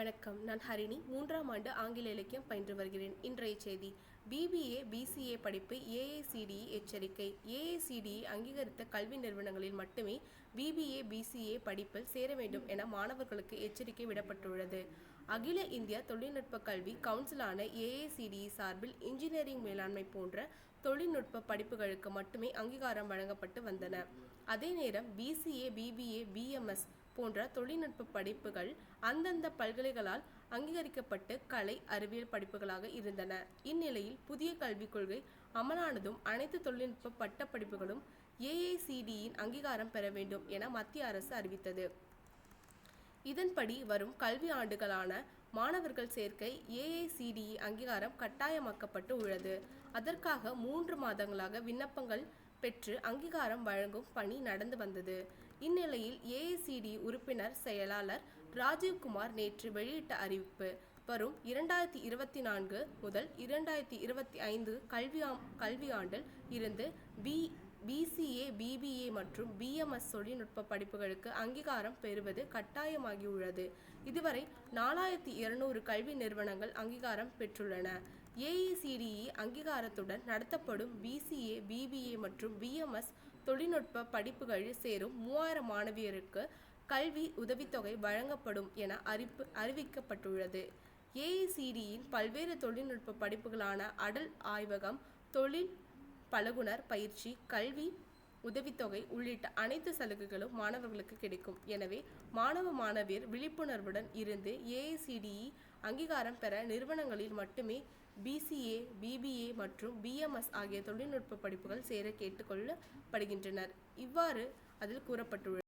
வணக்கம். நான் ஹரிணி. மூன்றாம் ஆண்டு ஆங்கில இலக்கியம் பயின்று வருகிறேன். இன்றைய செய்தி. பிபிஏ பிசிஏ படிப்பு ஏஏசிடிஇ எச்சரிக்கை. ஏஏசிடிஇ அங்கீகரித்த கல்வி நிறுவனங்களில் மட்டுமே பிபிஏ பிசிஏ படிப்பில் சேர வேண்டும் என மாணவர்களுக்கு எச்சரிக்கை விடப்பட்டுள்ளது. அகில இந்திய தொழில்நுட்ப கல்வி கவுன்சிலான ஏஏசிடிஇ சார்பில் இன்ஜினியரிங் மேலாண்மை போன்ற தொழில்நுட்ப படிப்புகளுக்கு மட்டுமே அங்கீகாரம் வழங்கப்பட்டு வந்தன. அதே நேரம் பிசிஏ பிபிஏ பிஎம்எஸ் போன்ற தொழில்நுட்ப படிப்புகள் அந்தந்த பல்கலைகளால் அங்கீகரிக்கப்பட்டு கலை அறிவியல் படிப்புகளாக இருந்தன. இந்நிலையில் புதிய கல்விக் கொள்கை அமலானதும் அனைத்து தொழில்நுட்ப பட்டப்படிப்புகளும் ஏஐசிடியின் அங்கீகாரம் பெற வேண்டும் என மத்திய அரசு அறிவித்தது. இதன்படி வரும் கல்வி ஆண்டுகளான மாணவர்கள் சேர்க்கை ஏஐசிடிஇ அங்கீகாரம் கட்டாயமாக்கப்பட்டு உள்ளது. அதற்காக மூன்று மாதங்களாக விண்ணப்பங்கள் பெற்று அங்கீகாரம் வழங்கும் பணி நடந்து வந்தது. இந்நிலையில் ஏஐசிடி உறுப்பினர் செயலாளர் ராஜீவ்குமார் நேற்று வெளியிட்ட அறிவிப்பு வரும் இரண்டாயிரத்தி இருபத்தி நான்கு முதல் இரண்டாயிரத்தி இருபத்தி ஐந்து கல்வியாம் கல்வியாண்டில் இருந்து பி பிசிஏ பிபிஏ மற்றும் பிஎம்எஸ் தொழில்நுட்ப படிப்புகளுக்கு அங்கீகாரம் பெறுவது கட்டாயமாகியுள்ளது. இதுவரை நாலாயிரத்தி இருநூறு கல்வி நிறுவனங்கள் அங்கீகாரம் பெற்றுள்ளன. ஏஇசிடிஇ அங்கீகாரத்துடன் நடத்தப்படும் பிசிஏ பிபிஏ மற்றும் பிஎம்எஸ் தொழில்நுட்ப படிப்புகளில் சேரும் மூவாயிரம் மாணவியருக்கு கல்வி உதவித்தொகை வழங்கப்படும் என அறிப்பு அறிவிக்கப்பட்டுள்ளது. ஏஇசிடியின் பல்வேறு தொழில்நுட்ப படிப்புகளான அடல் ஆய்வகம் தொழில் பழகுனர் பயிற்சி கல்வி உதவித்தொகை உள்ளிட்ட அனைத்து சலுகைகளும் மாணவர்களுக்கு கிடைக்கும். எனவே மாணவ மாணவியர் விழிப்புணர்வுடன் இருந்து ஏஐசிடிஇ அங்கீகாரம் பெற நிறுவனங்களில் மட்டுமே பிசிஏ பிபிஏ மற்றும் பிஎம்எஸ் ஆகிய தொழில்நுட்ப படிப்புகள் சேர கேட்டுக்கொள்ளப்படுகின்றனர். இவ்வாறு அதில் கூறப்பட்டுள்ளது.